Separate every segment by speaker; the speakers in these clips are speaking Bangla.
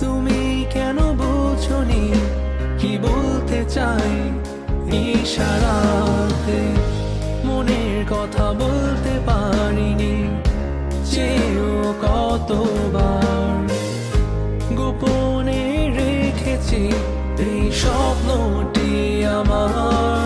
Speaker 1: তুমি কেন বোঝনি? কি বলতে চাই? ইশারাতে মনের কথা বলতে পারিনি, চেয়েও কতবার। গোপনে রেখেছি এই স্বপ্নটি আমার।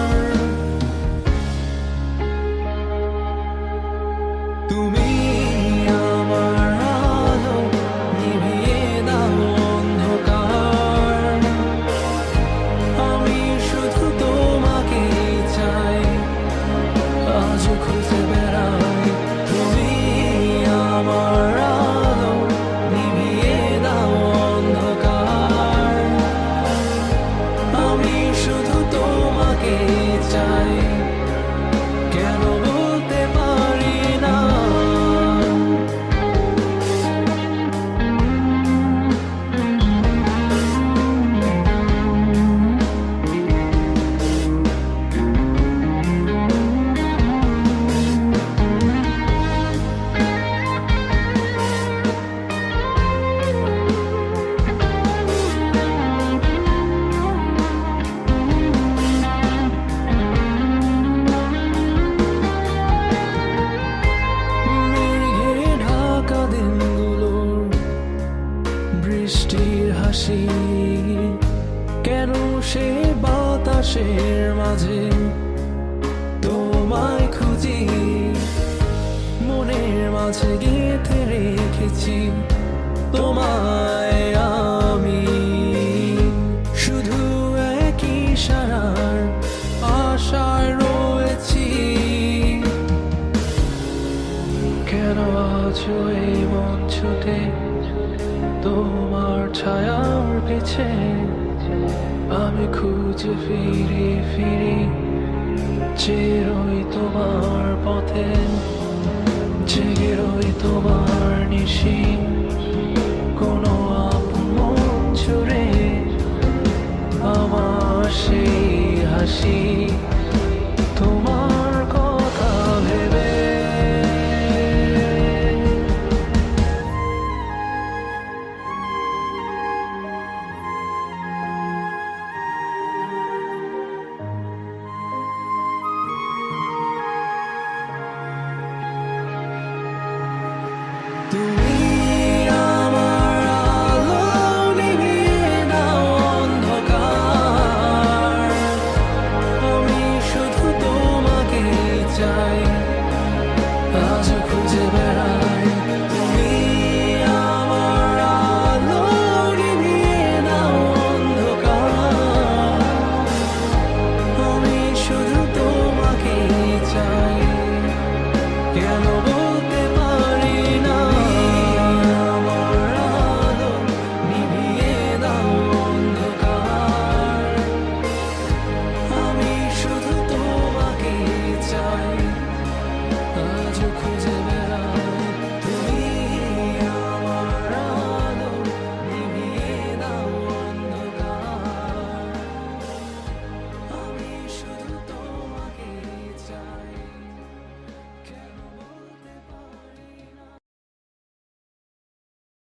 Speaker 1: বৃষ্টির হাসি, কেন সে বাতাসের মাঝে? তোমায় খুঁজি, মনের মাঝে গেঁথে রেখেছি। তোমায় আমি শুধু একই সারার আশায় রয়েছি। কেন আজ এই মঞ্চতে তোমার ছায়ার পিছে আমি খুঁজে ফিরি ফিরি। চেরই তোমার পথে জেগে রই তোমার নিশি। কোনো আপন জুড়ে আমার সেই হাসি।